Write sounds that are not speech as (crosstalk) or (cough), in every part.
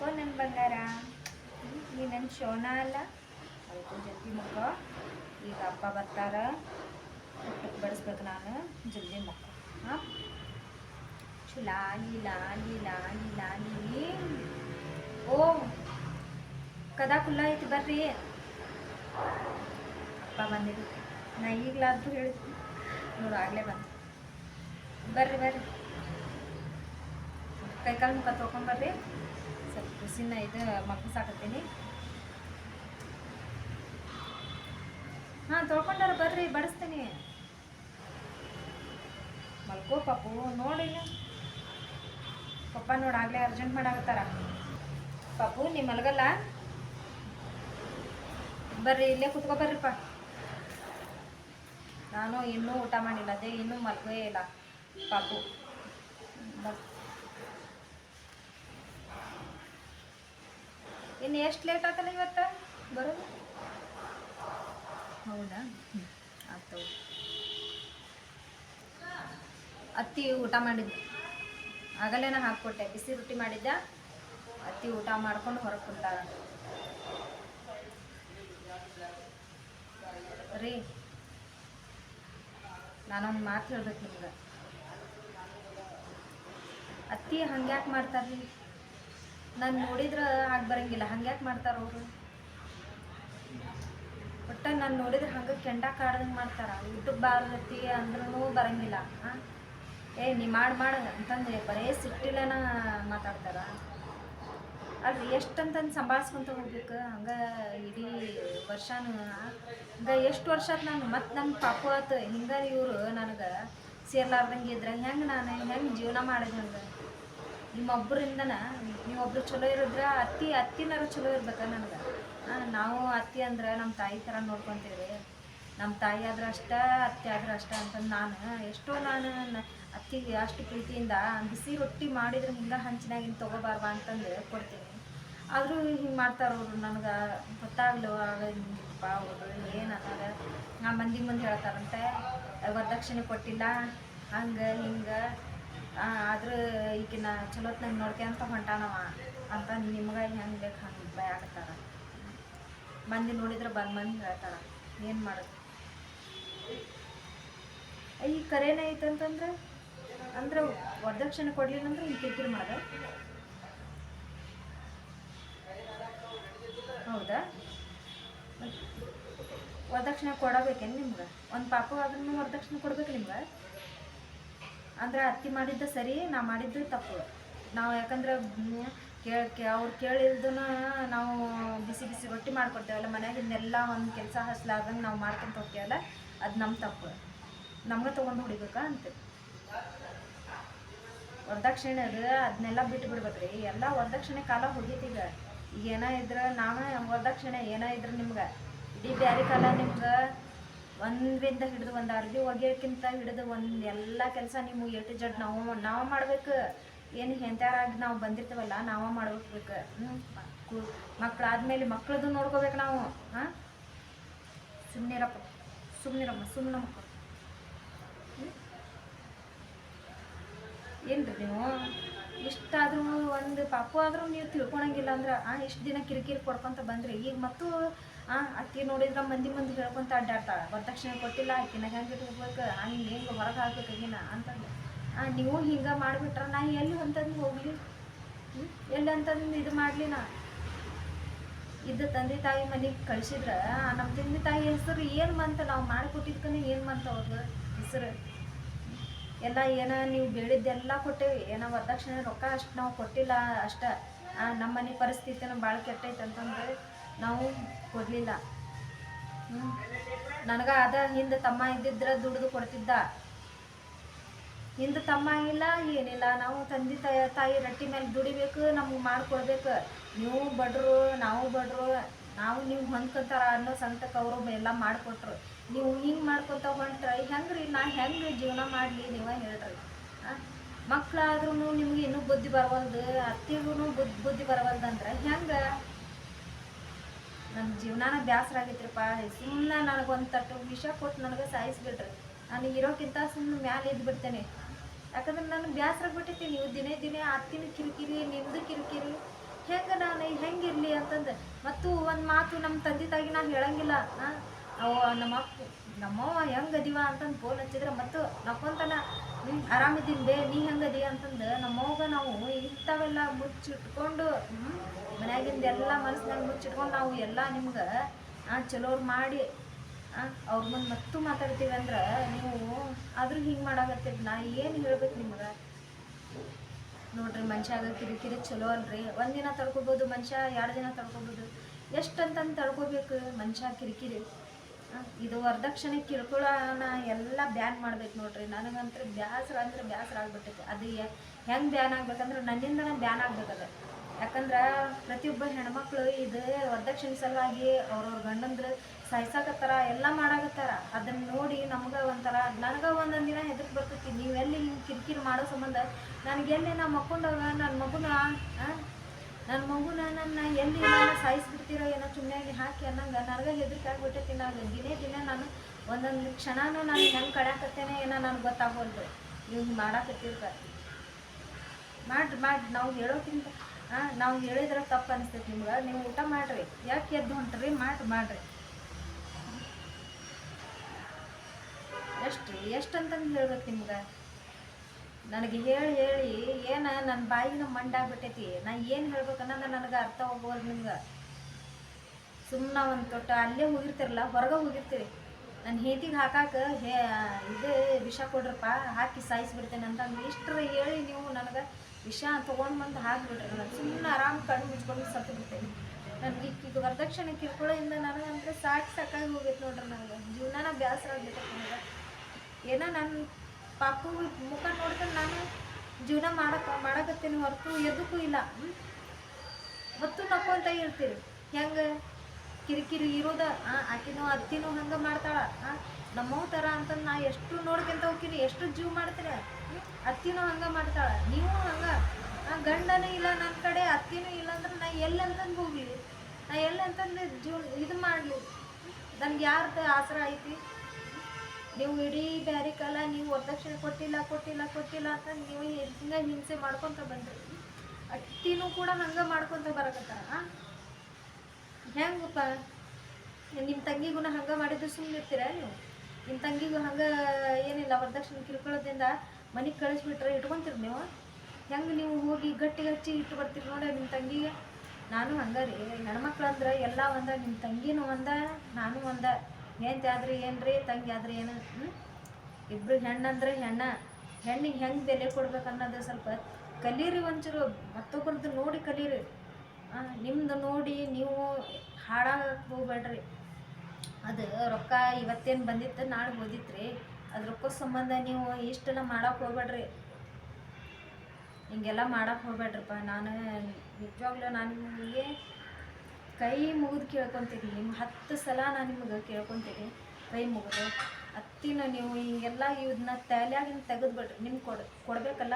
ಮಕ್ಕೋ ನನ್ನ ಬಂಗಾರ. ನೀ ನನ್ನ ಶೋನ ಅಲ್ಲ. ಅದಕ್ಕೆ ಜಲ್ದಿ ಮಕ್ಕೋ ಈಗ ಅಪ್ಪ ಬರ್ತಾರ. ಊಟಕ್ಕೆ ನಾನು. ಜಲ್ದಿ ಮಕ್ಕೋ ಹಾಂ? ಲಾಲಿ ಲಾಲಿ ಲಾಲಿ ಲಾಲಿ ಓ, ಕದಾ ಕುಲ್ಲ ಐತಿ ಬರ್ರಿ. ಅಪ್ಪ ಬಂದಿರಿ ನಾ ಈಗಲಾದ್ರೂ ಹೇಳ್ತೀನಿ. ನೋಡು, ಆಗಲೇ ಬಂದು. ಬರ್ರಿ ಬರ್ರಿ. ಕೈಕಾಲು ಮುಖ ತೊಗೊಂಬರ್ರಿ ಸ್ವಲ್ಪ ಬಿಸಿನ ಇದು ಮಕ್ಕಳು ಸಾಕತ್ತೀನಿ ಹಾಂ ತೊಳ್ಕೊಂಡಾರ ಬರ್ರಿ, ಬಡಿಸ್ತೀನಿ. ಮಲ್ಕೋ ಪಾಪು, ನೋಡಿ ಪಪ್ಪ ಆಗ್ಲೇ ಅರ್ಜೆಂಟ್ ಮಾಡಾಕತ್ತಾರ. ಪಾಪು, ನೀ ಮಲಗಲ್ಲ? ಬರ್ರಿ, ಇಲ್ಲೇ ಕುತ್ಕೊ ಬರ್ರಿಪ್ಪ. ನಾನು ಇನ್ನೂ ಊಟ ಮಾಡಿಲ್ಲ ಅದೇ ಇನ್ನೂ ಮಲ್ಗೇ ಇಲ್ಲ ಪಾಪು. ಇನ್ನು ಎಷ್ಟು ಲೇಟ್ ಆತಲ್ಲ ಇವತ್ತು? ಬರೋದು? ಹೌದಾ? ಆಯ್ತು ಅತ್ತಿ ಊಟ ಮಾಡಿದ್ದೆ. ಆಗಲೇನ ಹಾಕ್ಕೊಟ್ಟೆ. ಬಿಸಿ ರೊಟ್ಟಿ ಮಾಡಿದ್ದೆ. ಅತ್ತಿ ಊಟ ಮಾಡ್ಕೊಂಡು ಹೊರಗೆ ಕುಂತಾಳ. ರೀ, ನಾನೊಂದು ಮಾತು ಹೇಳ್ಬೇಕು ನಿಮ್ಗೆ. ಅತ್ತಿ ಹಂಗ್ಯಾಕೆ ಮಾಡ್ತಾರ್ರಿ? ನಾನು ನೋಡಿದ್ರೆ ಆಗಿ ಬರಂಗಿಲ್ಲ. ಹಂಗ್ಯಾಕೆ ಮಾಡ್ತಾರ ಅವರು? ಒಟ್ಟ ನಾನು ನೋಡಿದ್ರೆ ಹಂಗೆ ಕೆಂಡ ಕಾಡ್ದಂಗೆ ಮಾಡ್ತಾರ. ಊಟಕ್ಕೆ ಬಾರತಿ ಅಂದ್ರೂ ಬರಂಗಿಲ್ಲ. ಏ, ನೀ ಮಾಡಿ, ಮಾಡ ಅಂತಂದ್ರೆ ಬರೇ ಸಿಟ್ಟಿಲ್ಲನ ಮಾತಾಡ್ತಾರ. ಅಲ್ರಿ, ಎಷ್ಟಂತಂದು ಸಂಭಾಳಿಸ್ಕೊಂತ ಹೋಗ್ಬೇಕು? ಹಂಗೆ ಇಡೀ ವರ್ಷನೂ, ಹಂಗೆ ಎಷ್ಟು ವರ್ಷ ನಾನು? ಮತ್ತು ನನ್ನ ಪಾಪು ಆತು ಹಿಂಗೆ ಇವರು ನನಗೆ ಸೇರ್ಲಾರ್ದಂಗೆ ಇದ್ರೆ. ಹೆಂಗೆ ನಾನು? ಹೆಂಗೆ ಜೀವನ ಮಾಡಿದೆ ಹಂಗೆ? ನಿಮ್ಮೊಬ್ಬರಿಂದನ ನೀವೊಬ್ರು ಚಲೋ ಇರಿದ್ರೆ ಅತ್ತಿ, ಅತ್ತಿನಾರು ಚಲೋ ಇರ್ಬೇಕ ನನಗೆ? ನಾವು ಅತ್ತಿ ಅಂದ್ರೆ ನಮ್ಮ ತಾಯಿ ಥರ ನೋಡ್ಕೊತೀವಿ. ನಮ್ಮ ತಾಯಿ ಆದ್ರೆ ಅಷ್ಟ, ಅತ್ತೆ ಆದ್ರೆ ಅಷ್ಟ ಅಂತಂದು ನಾನು ಎಷ್ಟೋ ನಾನು ಅತ್ತಿಗೆ ಅಷ್ಟು ಪ್ರೀತಿಯಿಂದ ಬಿಸಿ ರೊಟ್ಟಿ ಮಾಡಿದ್ರೆ ಹಿಂಗೆ ಹಂಚಿನಾಗಿನ ತೊಗೋಬಾರ್ವ ಅಂತಂದು ಕೊಡ್ತೀನಿ. ಆದರೂ ಹಿಂಗೆ ಮಾಡ್ತಾರೆ ಅವರು ನನಗೆ ಆಗ ಹಿಂಗಪ್ಪ ಅವರು ಏನು ನಾ ಮಂದಿ ಮುಂದೆ ಹೇಳ್ತಾರಂತೆ. ವರದಕ್ಷಿಣೆ ಕೊಟ್ಟಿಲ್ಲ, ಹಂಗೆ ಹಿಂಗೆ ಆದ್ರೆ ಈಗಿನ ಚಲೋತ್ನಾಗ ನೋಡ್ಕೊಂತ ಹೊಂಟಾನವ. ಅಂತ ನಿಮ್ಗೆ ಹೆಂಗೆ ಬೇಕು ಹಂಗೆ ಭಯ ಆಗ್ತಾರ ಮಂದಿ ನೋಡಿದ್ರೆ ಬಂದು ಮಂದಿ ಹೇಳ್ತಾರ. ಏನು ಮಾಡೋದು? ಈ ಕರೇನ ಐತಂತಂದ್ರೆ, ಅಂದ್ರೆ ವರದಕ್ಷಿಣೆ ಕೊಡ್ಲಿಲ್ಲ ಅಂದ್ರೆ ಈ ಕಿರಿಕಿರಿ ಮಾಡೋದು. ಹೌದಾ? ವರದಕ್ಷಿಣೆ ಕೊಡಬೇಕೇನು ನಿಮ್ಗೆ? ಒಂದು ಪಾಪು ಆದ್ರೂ ವರದಕ್ಷಿಣೆ ಕೊಡ್ಬೇಕು ನಿಮ್ಗೆ? ಅಂದ್ರೆ ಅತ್ತಿ ಮಾಡಿದ್ದು ಸರಿ, ನಾ ಮಾಡಿದ್ದು ತಪ್ಪು. ನಾವು ಯಾಕಂದ್ರೆ ಕೇಳಿ ಅವ್ರು ಕೇಳಿಲ್ದನ ನಾವು ಬಿಸಿ ಬಿಸಿ ರೊಟ್ಟಿ ಮಾಡ್ಕೊಡ್ತೇವಲ್ಲ ಮನ್ಯಾಗಿಂದೆಲ್ಲ ಒಂದು ಕೆಲಸ ಹಸ್ಲಾರ್ದಂಗೆ ನಾವು ಮಾಡ್ಕೊಂತ ಹೋಗ್ತೇವಲ್ಲ, ಅದು ನಮ್ಮ ತಪ್ಪು. ನಮ್ಗೆ ತೊಗೊಂಡು ಹೊಡಿಬೇಕಾ ಅಂತ. ವರದಕ್ಷಿಣೆ ಅದು ಅದನ್ನೆಲ್ಲ ಬಿಟ್ಟು ಬಿಡ್ಬೇಕ್ರಿ. ಎಲ್ಲ ವರದಕ್ಷಿಣೆ ಕಾಲ ಹೊಡಿತೀಗ ಈಗ ಏನೋ ಇದ್ರೆ, ನಾನು ವರದಕ್ಷಿಣೆ ಏನೋ ಇದ್ರೆ ನಿಮ್ಗೆ? ಇಡೀ ಬ್ಯಾರೆ ಕಾಲ ನಿಮ್ಗೆ ಒಂದರಿಂದ ಹಿಡಿದು ಒಂದು ಅರ್ಬಿ ಒಗೆಯೋಕ್ಕಿಂತ ಹಿಡಿದು ಒಂದು ಎಲ್ಲ ಕೆಲಸ ನೀವು ಎ ಟು ಜಡ್ ನಾವು ನಾವು ಮಾಡ್ಬೇಕು. ಏನು ಹೆಂತಾರಾಗಿ ನಾವು ಬಂದಿರ್ತೀವಲ್ಲ, ನಾವು ಮಾಡ್ಬೇಕು. ಹ್ಞೂ ಮಕ್ಕಳಾದ್ಮೇಲೆ ಮಕ್ಕಳದು ನೋಡ್ಕೋಬೇಕು ನಾವು. ಹಾಂ? ಸುಮ್ಮನಿರಪ್ಪ ಸುಮ್ಮನಿರಮ್ಮ ಸುಮ್ಮನೆ ಮಕ್ಕಳು ಏನ್ರಿ ನೀವು? ಇಷ್ಟಾದರೂ ಒಂದು ಪಾಪು ಆದರೂ ನೀವು ತಿಳ್ಕೊಳಂಗಿಲ್ಲ ಅಂದ್ರೆ, ಆ, ಇಷ್ಟು ದಿನ ಕಿರಿಕಿರಿ ಕೊಡ್ಕೊಂತ ಬಂದ್ರಿ. ಈಗ ಮತ್ತು ಆ, ಅಕ್ಕಿ ನೋಡಿದ್ರೆ ಮಂದಿ ಮಂದಿ ಹೇಳ್ಕೊಂತ ಅಡ್ಡಾಡ್ತಾಳೆ. ವರದಕ್ಷಿಣೆ ಕೊಟ್ಟಿಲ್ಲ ಅಕ್ಕಿನ ಹೆಂಗೆ ಇಟ್ಕೋಬೇಕು ಹಂಗೆ ಹೆಂಗೆ ಹೊರಗೆ ಹಾಕ್ಬೇಕು ಅಕ್ಕಿನ ಅಂತಂದು. ಆ, ನೀವು ಹಿಂಗೆ ಮಾಡಿಬಿಟ್ರೆ ನಾ ಎಲ್ಲಿ ಅಂತಂದು ಹೋಗಲಿ? ಎಲ್ಲಿ ಅಂತಂದು ಇದು ಮಾಡಲಿ ನಾ? ಇದ್ದ ತಂದೆ ತಾಯಿ ಮನೆಗೆ ಕಳಿಸಿದ್ರೆ ನಮ್ಮ ತಂದೆ ತಾಯಿ ಹೆಸರು ಏನು ಮಂತ ನಾವು ಮಾಡಿಕೊಟ್ಟಿದ್ಕನೆ ಏನು ಮಂತ ಅವ್ರದ್ದು ಹೆಸರು? ಎಲ್ಲ ಏನೋ ನೀವು ಬೇಡಿದ್ದೆಲ್ಲ ಕೊಟ್ಟೇವಿ. ಏನೋ ವರದಕ್ಷಿಣೆ ರೊಕ್ಕ ಅಷ್ಟು ನಾವು ಕೊಟ್ಟಿಲ್ಲ ಅಷ್ಟ. ನಮ್ಮ ಮನೆ ಪರಿಸ್ಥಿತಿನ ಭಾಳ ಕೆಟ್ಟೈತೆ ಅಂತಂದ್ರೆ ನಾವು ಕೊಡಲಿಲ್ಲ. ನನಗೆ ಅದ ಹಿಂದೆ ತಮ್ಮ ಇದ್ದಿದ್ರೆ ದುಡ್ದು ಕೊಡ್ತಿದ್ದ. ಹಿಂದೆ ತಮ್ಮ ಇಲ್ಲ, ಏನಿಲ್ಲ. ನಾವು ತಂದೆ ತಾಯಿ ತಾಯಿ ರೊಟ್ಟಿ ಮೇಲೆ ದುಡಿಬೇಕು, ನಮ್ಗೆ ಮಾಡಿಕೊಡ್ಬೇಕು. ನೀವು ಬಡ್ರು, ನಾವು ಬಡ್ರು, ನಾವು ನೀವು ಹೊಂದ್ಕೊಂತಾರ ಅನ್ನೋ ಸಂತಕ್ಕೆ ಅವರು ಎಲ್ಲ ಮಾಡಿಕೊಟ್ರು. ನೀವು ಹಿಂಗೆ ಮಾಡ್ಕೊತ ಹೊಂಟ್ರೆ, ಹೆಂಗ್ರಿ? ನಾ ಹೆಂಗೆ ಜೀವನ ಮಾಡಲಿ ನೀವೇ ಹೇಳ್ರಿ. ಮಕ್ಕಳಾದ್ರೂ ನಿಮ್ಗೆ ಇನ್ನೂ ಬುದ್ಧಿ ಬರವಲ್ದು ಅತ್ತಿಗೂ ಬುದ್ಧಿ ಬುದ್ಧಿ ಬರವಲ್ದಂದ್ರೆ ಹೆಂಗೆ ನನ್ನ ಜೀವನಾನ ಬೇಸರ ಆಗೈತ್ರಿಪ್ಪ ಸುಮ್ಮನೆ ನನಗೆ ಒಂದು ತಟ್ಟು ವಿಷ ಕೊಟ್ಟು ನನಗೆ ಸಾಯಿಸ್ಬಿಡ್ರಿ. ನಾನು ಇರೋಕ್ಕಿಂತ ಸುಮ್ಮನೆ ಮ್ಯಾಲೆ ಇದ್ದು ಬಿಡ್ತೇನೆ ಯಾಕಂದ್ರೆ ನಾನು ಬೇಸರ ಬಿಟ್ಟೈತಿ ನೀವು ದಿನೇ ದಿನೇ ಅತ್ತಿನ ಕಿರಿಕಿರಿ, ನಿಮ್ದು ಕಿರಿಕಿರಿ. ಹೆಂಗೆ ನಾನು ಹೆಂಗಿರ್ಲಿ ಅಂತಂದು. ಮತ್ತು ಒಂದು ಮಾತು ನಮ್ಮ ತಂದೆ ತಾಯಿಗೆ ನಾನು ಹೇಳಂಗಿಲ್ಲ. ಅವ ನಮ್ಮ ಅಪ್ಪ, ನಮ್ಮವ್ವ ಹೆಂಗೆ ಅದೀವ ಅಂತಂದು ಫೋನ್ ಹಚ್ಚಿದ್ರೆ, ಮತ್ತು ನಕ್ಕೊಂತನ, ನೀನು ಆರಾಮಿದ್ದೀನಿ ಬೇ, ನೀ ಹೆಂಗದಿ ಅಂತಂದು ನಮ್ಮವ್ಗ ನಾವು ಇಂಥವೆಲ್ಲ ಮುಚ್ಚಿಟ್ಕೊಂಡು ಮನ್ಯಾಗಿಂದ ಎಲ್ಲ ಮನಸ್ಸಿನಾಗ ಮುಚ್ಚಿಟ್ಕೊಂಡು ನಾವು ಎಲ್ಲ ನಿಮ್ಗೆ ಚಲೋರು ಮಾಡಿ ಅವ್ರ ಮುಂದೆ ಮತ್ತು ಮಾತಾಡ್ತೀವಿ ಅಂದ್ರೆ ನೀವು ಆದ್ರೂ ಹಿಂಗೆ ಮಾಡಾಕತ್ತೀರಿ. ನಾ ಏನು ಹೇಳ್ಬೇಕು ನಿಮ್ಗೆ? ನೋಡ್ರಿ ಮನುಷ್ಯಾಗ ಕಿರಿಕಿರಿ ಚಲೋ ಅಲ್ರಿ. ಒಂದಿನ ತಡ್ಕೊಬೋದು ಮನುಷ್ಯ, ಎರಡು ದಿನ ತಡ್ಕೊಬೋದು. ಎಷ್ಟು ಅಂತಂದು ತಡ್ಕೋಬೇಕು ಮನುಷ್ಯ ಕಿರಿಕಿರಿ? ಇದು ವರದಕ್ಷಿಣೆ ಕಿರುಕುಳನ ಎಲ್ಲ ಬ್ಯಾನ್ ಮಾಡ್ಬೇಕು ನೋಡ್ರಿ. ನನಗಂತೂ ಬ್ಯಾಸರ ಅಂದ್ರೆ ಬ್ಯಾಸರ ಆಗ್ಬಿಟ್ಟೈತೆ. ಅದು ಹೆಂಗೆ ಬ್ಯಾನ್ ಆಗ್ಬೇಕಂದ್ರೆ ನನ್ನಿಂದನೇ ಬ್ಯಾನ್ ಆಗ್ಬೇಕದ ಯಾಕಂದ್ರೆ ಪ್ರತಿಯೊಬ್ಬ ಹೆಣ್ಮಕ್ಳು ಇದು ವರದಕ್ಷಿಣೆ ಸಲುವಾಗಿ ಅವ್ರವ್ರ ಗಂಡಂದ್ರ ಸಾಯ್ಸಾಕತ್ತಾರ, ಎಲ್ಲ ಮಾಡಾಕತ್ತಾರ. ಅದನ್ನ ನೋಡಿ ನಮ್ಗೆ ಒಂಥರ, ನನಗ ಒಂದೊಂದು ದಿನ ಹೆದರ್ಕ್ ಬರ್ತೈತಿ. ನೀವೆಲ್ಲಿ ಹಿಂಗೆ ಕಿರಿಕಿರಿ ಮಾಡೋ ಸಂಬಂಧ, ನನಗೆಲ್ಲಿ ನಾ ಮಕ್ಕೊಂಡಾಗ ನನ್ನ ಮಗುನ ನನ್ನ ಮಗುನ ನನ್ನ ಎಲ್ಲಿ ಸಾಯಿಸ್ಬಿಡ್ತೀರೋ ಏನೋ ಸುಮ್ಮನೆ ಹಾಕಿ ಅನ್ನಂಗೆ, ನನಗೆ ಹೆದರಿಕೆ ಆಗ್ಬಿಟ್ಟೈತಿ ನಾನು ದಿನೇ ದಿನೇ ನಾನು ಒಂದೊಂದು ಕ್ಷಣನೂ ನಾನು ಹೆಂಗೆ ಕಡಾಕತ್ತೇನೆ ಏನೋ ನನಗೆ ಗೊತ್ತಾಗೋಲ್ದು. ನೀವು ಹಿಂಗೆ ಮಾಡಾಕತ್ತಿರ್ತಾರೆ ಮಾಡ್ರಿ ಮಾಡ್ರಿ. ನಾವು ಹೇಳೋಕ್ಕಿಂತ ಹಾಂ ನಾವು ಹೇಳಿದ್ರೆ ತಪ್ಪು ಅನಿಸ್ತೈತಿ ನಿಮ್ಗೆ. ನೀವು ಊಟ ಮಾಡ್ರಿ. ಯಾಕೆ ಎದ್ದು ಹೊಂಟ್ರಿ? ಮಾಡ್ರಿ ಮಾಡ್ರಿ. ಎಷ್ಟು ರೀ ಎಷ್ಟು ಅಂತಂದು ಹೇಳ್ಬೇಕು ನಿಮ್ಗೆ? ನನಗೆ ಹೇಳಿ ಹೇಳಿ, ಏನ ನನ್ನ ಬಾಯಿನ ಮಂಡಾಗ್ಬಿಟ್ಟೈತಿ ನಾ ಏನು ಹೇಳ್ಬೇಕು ಅನ್ನೋದು ನನಗೆ ಅರ್ಥ ಹೋಗೋದು ನಿಮ್ಗೆ? ಸುಮ್ಮನೆ ಒಂದು ತೊಟ್ಟ, ಅಲ್ಲೇ ಹೋಗಿರ್ತಿರಲ್ಲ, ಹೊರಗೆ ಹೋಗಿರ್ತೀರಿ. ನನ್ನ ಹೇತಿಗೆ ಹಾಕಾಕ ಹೇ, ಇದು ವಿಷ ಕೊಡ್ರಪ್ಪ, ಹಾಕಿ ಸಾಯಿಸ್ಬಿಡ್ತೇನೆ ಅಂತ ಇಷ್ಟರ ಹೇಳಿ ನೀವು ನನಗೆ ವಿಷ ತೊಗೊಂಡು ಬಂದು ಹಾಕಿಬಿಡ್ರಿ ನಾನು ಸುಮ್ಮನೆ ಆರಾಮ್ ಕಣ್ಣು ಮುಚ್ಕೊಂಡು ಸತ್ತು ಬಿಡ್ತೇನೆ ನನಗೆ ಈಗ ವರದಕ್ಷಿಣೆ ಕಿರ್ಕೊಳ್ಳೋದ್ರಿಂದ ನನಗಂದ್ರೆ ಸಾಕು ಸಾಕಾಗಿ ಹೋಗೈತೆ ನೋಡ್ರಿ ನನಗೆ. ಜೀವನನ ಬೇಸರ ಆಗ್ಬಿಟ್ಟೈತೆ ನನಗೆ. ಏನೋ ನನ್ನ ಪಾಪು ಮುಖ ನೋಡ್ಕೊಂಡು ನಾನು ಜೀವನ ಮಾಡಕ್ಕೆ ಮಾಡಕತ್ತೀನಿ ಹೊರತು ಎದಕ್ಕೂ ಇಲ್ಲ. ಹೊತ್ತು ನಕ್ಕೊಂತ ಇರ್ತೀರಿ ಹೆಂಗೆ? ಕಿರಿಕಿರಿ ಇರೋದ? ಆಕಿನೂ ಅತ್ತಿನೂ ಹಂಗೆ ಮಾಡ್ತಾಳ. ನಮ್ಮವ್ ಥರ ಅಂತಂದು ನಾ ಎಷ್ಟು ನೋಡ್ಕೊಂತ ಹೋಗ್ತೀನಿ, ಎಷ್ಟು ಜೀವ ಮಾಡ್ತೀರ? ಅತ್ತಿನೂ ಹಂಗೆ ಮಾಡ್ತಾಳ. ನೀವು ಹಂಗೆ. ಗಂಡನೂ ಇಲ್ಲ ನನ್ನ ಕಡೆ, ಅತ್ತಿನೂ ಇಲ್ಲ ಅಂದ್ರೆ ನಾ ಎಲ್ಲಿ ಅಂತಂದು ಹೋಗ್ಲಿ? ನಾ ಎಲ್ಲಿ ಅಂತಂದು ಜೀವ ಇದು ಮಾಡಲಿ? ನನ್ಗೆ ಯಾರ್ದು ಆಸರ ಐತಿ? ನೀವು ಇಡೀ ಬ್ಯಾರಿ ಕಾಲ ನೀವು ವರದಕ್ಷಿಣೆ ಕೊಟ್ಟಿಲ್ಲ ಕೊಟ್ಟಿಲ್ಲ ಕೊಟ್ಟಿಲ್ಲ ಅಂತ ನೀವು ಹಿಂಗೆ ಹಿಂಸೆ ಮಾಡ್ಕೊತ ಬಂದ್ರಿ? ಅತ್ತಿನೂ ಕೂಡ ಹಂಗೆ ಮಾಡ್ಕೊತ ಬರಕತ್ತಾರ? ಹೆಂಗಪ್ಪ? ನಿಮ್ಮ ತಂಗಿಗೂ ಹಂಗೆ ಮಾಡಿದ್ರೆ ಸುಮ್ಮನೆ ಇರ್ತೀರ ನೀವು? ನಿಮ್ಮ ತಂಗಿಗೂ ಹಂಗೆ ಏನಿಲ್ಲ, ವರದಕ್ಷಿಣೆ ಕಿರ್ಕೊಳ್ಳೋದ್ರಿಂದ ಮನೆಗೆ ಕಳಿಸ್ಬಿಟ್ರೆ ಇಟ್ಕೊಂತೀರಿ ನೀವು? ಹೆಂಗೆ ನೀವು ಹೋಗಿ ಗಟ್ಟಿ ಹಚ್ಚಿ ಇಟ್ಟು ಬರ್ತೀರಿ ನೋಡಿ ನಿಮ್ಮ ತಂಗಿಗೆ? ನಾನು ಹಂಗೆ ರೀ ಹೆಣ್ಮಕ್ಳು ಅಂದ್ರೆ ಎಲ್ಲ ಒಂದ ನಿಮ್ಮ ತಂಗಿನೂ ಒಂದ, ನಾನು ಒಂದ. ಹೆಂಡತಿ ಆದ್ರೆ ಏನ್ರಿ, ತಂಗಿ ಆದ್ರೆ ಏನು? ಇಬ್ಬರು ಹೆಣ್ಣಂದ್ರೆ ಹೆಣ್ಣ ಹೆಣ್ಣಿಗೆ ಹೆಂಗೆ ಬೆಲೆ ಕೊಡ್ಬೇಕು ಅನ್ನೋದು ಸ್ವಲ್ಪ ಕಲೀರಿ ಒಂಚೂರು ಮತ್ತೊಬ್ಬರದ್ದು ನೋಡಿ ಕಲೀರಿ. ನಿಮ್ದು ನೋಡಿ ನೀವು ಹಾಳಾಗಕ್ಕೆ ಹೋಗ್ಬೇಡ್ರಿ ಅದು ರೊಕ್ಕ ಇವತ್ತೇನು ಬಂದಿತ್ತು, ನಾಳೆ ಓದಿತ್ರಿ ಅದು ರೊಕ್ಕ ಸಂಬಂಧ ನೀವು ಇಷ್ಟೆಲ್ಲ ಮಾಡೋಕೆ ಹೋಗ್ಬೇಡ್ರಿ. ಹಿಂಗೆಲ್ಲ ಮಾಡೋಕೆ ಹೋಗ್ಬೇಡ್ರಪ್ಪ. ನಾನು ನಿಜವಾಗ್ಲೂ ನಾನು ನಿಮಗೆ ಕೈ ಮುಗಿದು ಕೇಳ್ಕೊತೀನಿ ನಿಮ್ಮ ಹತ್ತು ಸಲ ನಾನು ನಿಮ್ಗೆ ಕೇಳ್ಕೊತೀನಿ ಕೈ ಮುಗಿದು. ಹತ್ತಿನ ನೀವು ಹಿಂಗೆಲ್ಲ ಇದನ್ನ ತಲೆಯಾಗಿನ ತೆಗೆದ್ಬಿಡ್ರಿ, ನಿಮ್ಗೆ ಕೊಡ್, ಕೊಡಬೇಕಲ್ಲ?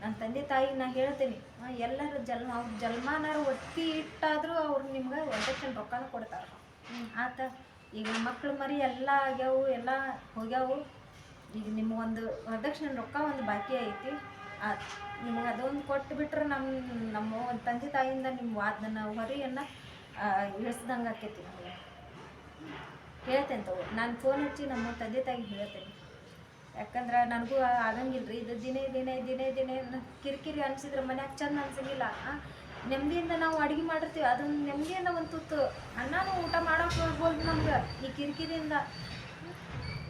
ನನ್ನ ತಂದೆ ತಾಯಿಗೆ ನಾ ಹೇಳ್ತೀನಿ ಎಲ್ಲರ ಜನ್ಮ ಅವ್ರ ಜನ್ಮನಾರು ಒತ್ತಿ ಇಟ್ಟಾದರೂ ಅವ್ರು ನಿಮ್ಗೆ ವರದಕ್ಷಿಣೆ ರೊಕ್ಕನ ಕೊಡ್ತಾರೆ. ಆತ, ಈಗ ಮಕ್ಕಳು ಮರಿ ಎಲ್ಲ ಆಗ್ಯಾವು, ಎಲ್ಲ ಹೋಗ್ಯಾವು. ಈಗ ನಿಮಗೊಂದು ವರದಕ್ಷಿಣೆ ರೊಕ್ಕ ಒಂದು ಬಾಕಿ ಐತಿ. ಆ, ನಿಮಗೆ ಅದೊಂದು ಕೊಟ್ಟು ಬಿಟ್ರೆ ನಮ್ಮ ನಮ್ಮ ತಂದೆ ತಾಯಿಯಿಂದ ನಿಮ್ಮ ವಾದನ, ಹೊರೆಯನ್ನು ಇಳಿಸ್ದಂಗೆ ಆಕೈತಿ ನಮಗೆ. ಹೇಳ್ತೇನೆ ತಗೋ. ನಾನು ಫೋನ್ ಹಚ್ಚಿ ನಮ್ಮ ತಂದೆ ತಾಯಿಗೆ ಹೇಳ್ತೇನೆ. ಯಾಕಂದ್ರೆ ನನಗೂ ಆಗಂಗಿಲ್ಲ ರೀ ಇದು ದಿನೇ ದಿನೇ ದಿನೇ ದಿನೇ ಕಿರಿಕಿರಿ ಅನ್ಸಿದ್ರೆ ಮನ್ಯಾಗ ಚಂದ ಅನ್ಸಂಗಿಲ್ಲ. ನೆಮ್ಮದಿಯಿಂದ ನಾವು ಅಡುಗೆ ಮಾಡಿರ್ತೀವಿ. ಅದನ್ನು ನೆಮ್ಮದಿಯಿಂದ ಒಂದು ತುತ್ತು. ಅನ್ನನೂ ಊಟ ಮಾಡೋಕೆ ಹೋಗ್ಬೋದು ನಮ್ಗೆ. ಈ ಕಿರಿಕಿರಿಯಿಂದ.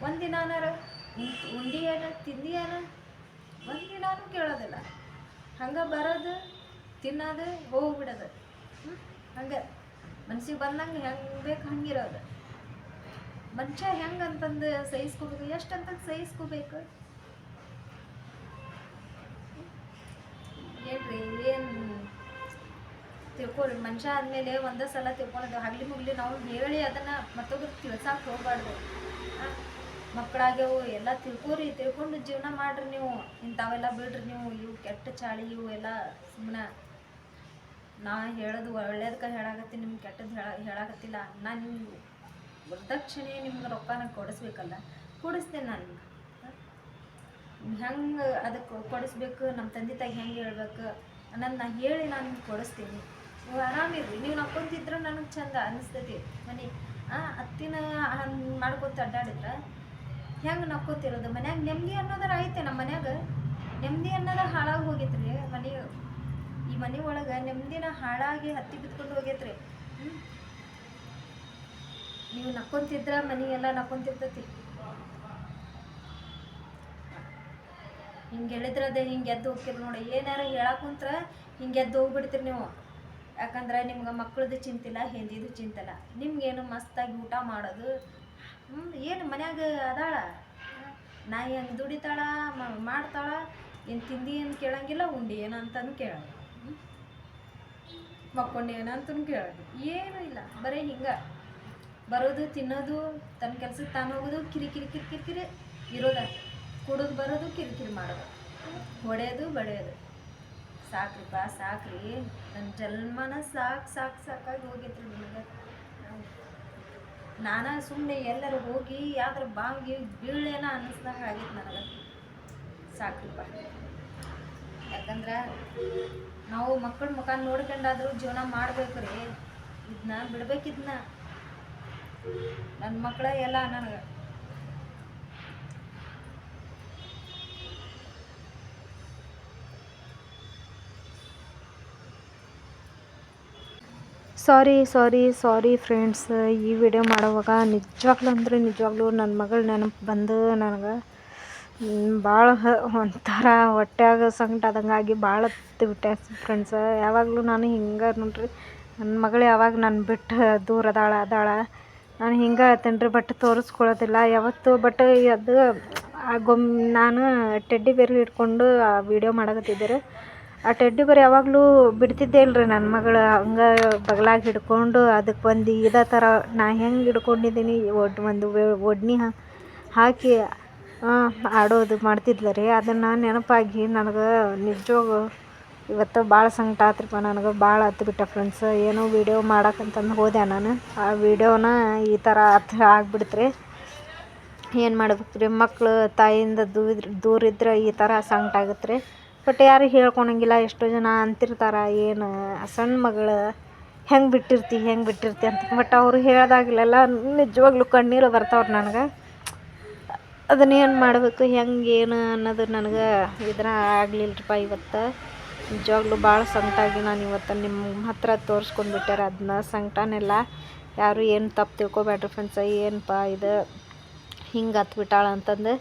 ಒಂದಿನಾನಾರ ಉಂಡಿ ಏನ ತಿಂದಿ ಏನ? ಒಂದಿನಾನು ಕೇಳೋದಿಲ್ಲ. ಹಂಗೆ ಬರೋದು, ತಿನ್ನೋದು, ಹೋಗ್ಬಿಡೋದು. ಹಂಗೆ. ಮನ್ಸಿಗೆ ಬಂದಂಗೆ ಹೆಂಗೆ ಬೇಕು ಹಂಗಿರೋದು. ಮನುಷ್ಯ ಹೆಂಗೆ ಅಂತಂದು ಸಹಿಸ್ಕೋಬೇಕು ಎಷ್ಟು ಅಂತ ಸಹಿಸ್ಕೋಬೇಕು? ಹೇಳ್ರಿ, ಏನು ತಿಳ್ಕೊಳ್ರಿ, ಮನುಷ್ಯ ಆದಮೇಲೆ ಒಂದೇ ಸಲ ತಿಳ್ಕೊಳೋದು, ಹಗ್ಲಿ ಮುಗ್ಲಿ ನಾವು ಹೇಳಿ ಅದನ್ನು ಮತ್ತೊಬ್ರಿಗೆ ತಿಳ್ಸಕ್ಕೆ ಹೋಗ್ಬಾರ್ದು. ಮಕ್ಕಳಾಗ್ಯವು ಮಕ್ಕಳಾಗ್ಯಾವು, ಎಲ್ಲ ತಿಳ್ಕೊರಿ, ತಿಳ್ಕೊಂಡು ಜೀವನ ಮಾಡ್ರಿ ನೀವು. ಇಂಥವೆಲ್ಲ ಬಿಡ್ರಿ ನೀವು, ಇವು ಕೆಟ್ಟ ಚಾಳಿ, ಇವು ಎಲ್ಲ ಸುಮ್ಮನೆ ನಾ ಹೇಳೋದು ಒಳ್ಳೇದಕ್ಕೆ ಹೇಳಾಕತ್ತೀನಿ, ನಿಮ್ಗೆ ಕೆಟ್ಟದ್ದು ಹೇಳ, ಹೇಳಾಕತ್ತಿಲ್ಲ ನಾ ನಿಮ್ಗೆ ವರದಕ್ಷಿಣೆ ನಿಮ್ಗೆ ರೊಕ್ಕನ ಕೊಡಿಸ್ಬೇಕಲ್ಲ, ಕೊಡಿಸ್ತೇನೆ ನಾನು ಹೆಂಗೆ ಅದಕ್ಕೆ ಕೊಡಿಸ್ಬೇಕು ನಮ್ಮ ತಂದೆ ತಾಯಿ ಹೆಂಗೆ ಹೇಳ್ಬೇಕು ಅನ್ನೋದು ನಾ ಹೇಳಿ ನಾನು ನಿಮ್ಗೆ ಕೊಡಿಸ್ತೀನಿ. ನೀವು ಆರಾಮಿರ್ರಿ ನೀವು ನಕ್ಕೊಂತಿದ್ರೆ ನನಗೆ ಚಂದ ಅನಿಸ್ತೈತಿ. ಮನೆ ಅತ್ತಿನ ಹಂಗೆ ಮಾಡ್ಕೊತ ಅಡ್ಡಾಡಿದ್ರೆ, ಹೆಂಗೆ ನಕ್ಕೋತಿರೋದು? ಮನ್ಯಾಗ ನೆಮ್ಮದಿ ಅನ್ನೋದರ ಐತೆ ನಮ್ಮ ಮನ್ಯಾಗ. ನೆಮ್ಮದಿ ಅನ್ನೋದ ಹಾಳಾಗಿ ಹೋಗೈತ್ರಿ ಮನೆ. ಈ ಮನೆ ಒಳಗೆ ನೆಮ್ಮದಿನ ಹಾಳಾಗಿ ಹತ್ತಿ ಬಿತ್ಕೊಂಡು ಹೋಗೈತ್ರಿ? ನೀವು ನಕ್ಕೊಂತಿದ್ರ ಮನೆ ಎಲ್ಲ ನಕ್ಕೊಂತಿರ್ತೈತಿ. ಹಿಂಗೆ ಹೇಳಿದ್ರದೆ ಹಿಂಗೆ ಎದ್ದು ಹೋಗ್ತೀರಿ ನೋಡಿ. ಏನಾರ ಹೇಳಕ್ ಕುಂತ್ರ ಹಿಂಗೆ ಎದ್ದು ಹೋಗ್ಬಿಡ್ತೀರಿ ನೀವು. ಯಾಕಂದ್ರೆ ನಿಮ್ಗೆ ಮಕ್ಳದ್ದು ಚಿಂತಿಲ್ಲ, ಹಿಂದಿದು ಚಿಂತಿಲ್ಲ. ನಿಮ್ಗೇನು ಮಸ್ತಾಗಿ ಊಟ ಮಾಡೋದು. ಹ್ಞೂ ಏನು ಮನ್ಯಾಗ ಅದಾಳ? ನಾಯಿ ಹಂಗೆ ದುಡಿತಾಳ ಮಾಡ್ತಾಳ, ಏನು ತಿಂದಿ ಏನು ಕೇಳಂಗಿಲ್ಲ, ಉಂಡಿ ಅಂತಂದು ಕೇಳಲ್ಲ. ಹ್ಮ್? ಅಂತ ಕೇಳೋದು. ಏನೂ ಇಲ್ಲ. ಬರೀ ಹಿಂಗೆ. ಬರೋದು, ತಿನ್ನೋದು, ತನ್ನ ಕೆಲ್ಸಕ್ಕೆ ತಾನು ಹೋಗೋದು, ಕಿರಿ ಕಿರಿ ಕಿರಿ ಕಿರಿ ಕಿರಿ ಇರೋದ. ಕುಡಿದು ಬರೋದು ಕಿರಿಕಿರಿ ಮಾಡೋದು. ಹೊಡೆಯೋದು, ಬಡಿಯೋದು. ಸಾಕ್ರಿಪ್ಪ ಸಾಕ್ರಿ. ನನ್ನ ಜನ್ಮನ ಸಾಕು ಸಾಕು, ಸಾಕಾಗಿ ಹೋಗಿತ್ರಿ ನಿಮಗೆ ನಾನು ಸುಮ್ಮನೆ ಎಲ್ಲರೂ ಹೋಗಿ ಯಾವ್ದ್ರ ಬಾವಿಗೆ ಬೀಳೇನ ಅನ್ನಿಸ್ದಂಗೆ ಆಗಿತ್ತು ನನಗೆ. ಸಾಕ್ರಿಪ್ಪ ಯಾಕಂದ್ರೆ ನಾವು ಮಕ್ಕಳ ಮುಖ ನೋಡ್ಕೊಂಡಾದ್ರೂ ಜೀವನ ಮಾಡ್ಬೇಕು ರೀ ಇದನ್ನ ಬಿಡ್ಬೇಕಿದ್ನ ನನ್ನ ಮಕ್ಕಳ ಎಲ್ಲ ನನಗೆ. ಸಾರಿ ಸಾರಿ ಸಾರಿ ಫ್ರೆಂಡ್ಸ್, ಈ ವಿಡಿಯೋ ಮಾಡೋವಾಗ ನಿಜವಾಗ್ಲೂ ಅಂದರೆ ನಿಜವಾಗ್ಲೂ ನನ್ನ ಮಗಳ ನೆನಪು ಬಂದು ನನಗೆ ಭಾಳ ಒಂಥರ ಹೊಟ್ಯಾಗ ಸಂಕಟ ಆಗಿ ಭಾಳ ಬಿಟ್ಟೆ ಫ್ರೆಂಡ್ಸ್ ಯಾವಾಗಲೂ ನಾನು ಹಿಂಗೆ ನೋಡ್ರಿ ನನ್ನ ಮಗಳು ಯಾವಾಗ ನನ್ನ ಬಿಟ್ಟು ದೂರ ಅದಾಳ ಅದಾಳ. ನಾನು ಹಿಂಗೆ ಹೇಳ್ತೇನೆ ರೀ ಬಟ್ ತೋರಿಸ್ಕೊಳ್ಳೋದಿಲ್ಲ ಯಾವತ್ತು ಬಟ್ ಅದು ಆ ಗೊಮ್, ನಾನು ಟೆಡ್ಡಿ ಬೇರ್ ಇಟ್ಕೊಂಡು ಆ ವೀಡಿಯೋ ಮಾಡಕತ್ತಿದ್ದೆ. ರೀ ಆ ಟೆಡ್ಡಿ ಬೇರ್ ಯಾವಾಗಲೂ ಬಿಡ್ತಿದ್ದೆ ಇಲ್ರಿ ನನ್ನ ಮಗಳು. ಹಂಗೆ ಬಗಲಾಗಿ ಹಿಡ್ಕೊಂಡು ಅದಕ್ಕೆ ಒಂದು ಇದೇ ಥರ ನಾ ಹೆಂಗೆ ಹಿಡ್ಕೊಂಡಿದ್ದೀನಿ ಒಡ್ ಒಂದು ಒಡ್ನಿ ಹಾಕಿ ಆಡೋದು ಮಾಡ್ತಿದ್ಲ ರೀ ಅದನ್ನು ನೆನಪಾಗಿ ನನಗೆ ನಿಜವಾಗೂ ಇವತ್ತು ಭಾಳ ಸಂಕಟ ಆತ್ರಿಪ್ಪ ನನಗೆ. ಭಾಳ ಹತ್ತು ಬಿಟ್ಟ ಫ್ರೆಂಡ್ಸ್ ಏನೋ ವೀಡಿಯೋ ಮಾಡಕ್ಕಂತಂದು ಹೋದೆ ನಾನು. ಆ ವೀಡಿಯೋನ ಈ ಥರ ಹತ್ತು ಆಗ್ಬಿಡ್ತ್ರಿ. ಏನು ಮಾಡ್ಬೇಕು ರೀ ಮಕ್ಕಳು ತಾಯಿಯಿಂದ ದೂರ ಇದ್ರೆ ಈ ಥರ ಸಂಕಟ ಆಗುತ್ತೆ ರೀ ಬಟ್ ಯಾರು ಹೇಳ್ಕೊಳಂಗಿಲ್ಲ ಎಷ್ಟೋ ಜನ ಅಂತಿರ್ತಾರೆ, ಏನು ಸಣ್ಣ ಮಗಳು ಹೆಂಗೆ ಬಿಟ್ಟಿರ್ತಿ ಹೆಂಗೆ ಬಿಟ್ಟಿರ್ತಿ ಅಂತ. ಬಟ್ ಅವರು ಹೇಳ್ದಾಗಲೆಲ್ಲ ನಿಜವಾಗ್ಲೂ ಕಣ್ಣೀರು ಬರ್ತಾವ್ರಿ ನನಗೆ. ಅದನ್ನ ಏನು ಮಾಡಬೇಕು, ಹೆಂಗೆ, ಏನು ಅನ್ನೋದು ನನಗೆ ಇದ್ರ ಆಗಲಿಲ್ಲರಿಪ್ಪ ಇವತ್ತು. ನಿಜವಾಗ್ಲೂ ಭಾಳ ಸಂಕಟ ಆಗಿ ನಾನು ಇವತ್ತು ನಿಮ್ಮ ಹತ್ರ ತೋರಿಸ್ಕೊಂಡ್ಬಿಟ್ಟಾರ ಅದನ್ನ ಸಂಕಟನೆಲ್ಲ ಯಾರು ಏನು ತಪ್ಪು ತಿಳ್ಕೊಬೇಡ್ರಿ ಫ್ರೆಂಡ್ಸ್ ಏನಪ್ಪ ಇದು? ಹಿಂಗೆ ಹತ್ಬಿಟ್ಟಾಳ ಅಂತಂದು.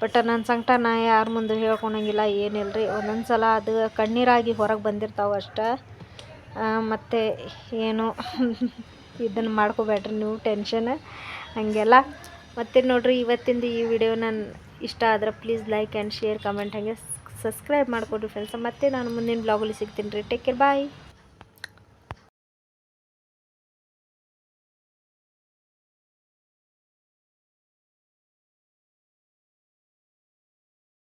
ಬಟ್ ನನ್ನ ಸಂಕಟ ನಾ ಯಾರ ಮುಂದೆ ಹೇಳ್ಕೊಳಂಗಿಲ್ಲ ಏನಿಲ್ಲ ರೀ ಒಂದೊಂದು ಸಲ ಅದು ಕಣ್ಣೀರಾಗಿ ಹೊರಗೆ ಬಂದಿರ್ತಾವೆ ಅಷ್ಟೇ. ಮತ್ತು ಏನು? (laughs) ಇದನ್ನು ಮಾಡ್ಕೋಬೇಡ್ರಿ, ನೀವು ಟೆನ್ಷನ್ ಹಾಗೆಲ್ಲ ಮತ್ತು ನೋಡ್ರಿ, ಇವತ್ತಿಂದ ಈ ವಿಡಿಯೋ ನಾನು ಇಷ್ಟ ಆದ್ರೆ please like and share comment ಹಾಗೆ ಸಬ್ಸ್ಕ್ರೈಬ್ ಮಾಡಿಕೊಡ್ರಿ ಫ್ರೆಂಡ್ಸ್ ಮತ್ತೆ ನಾನು ಮುಂದಿನ ಬ್ಲಾಗಲ್ಲಿ ಸಿಗ್ತೀನಿ ರೀ. Take care bye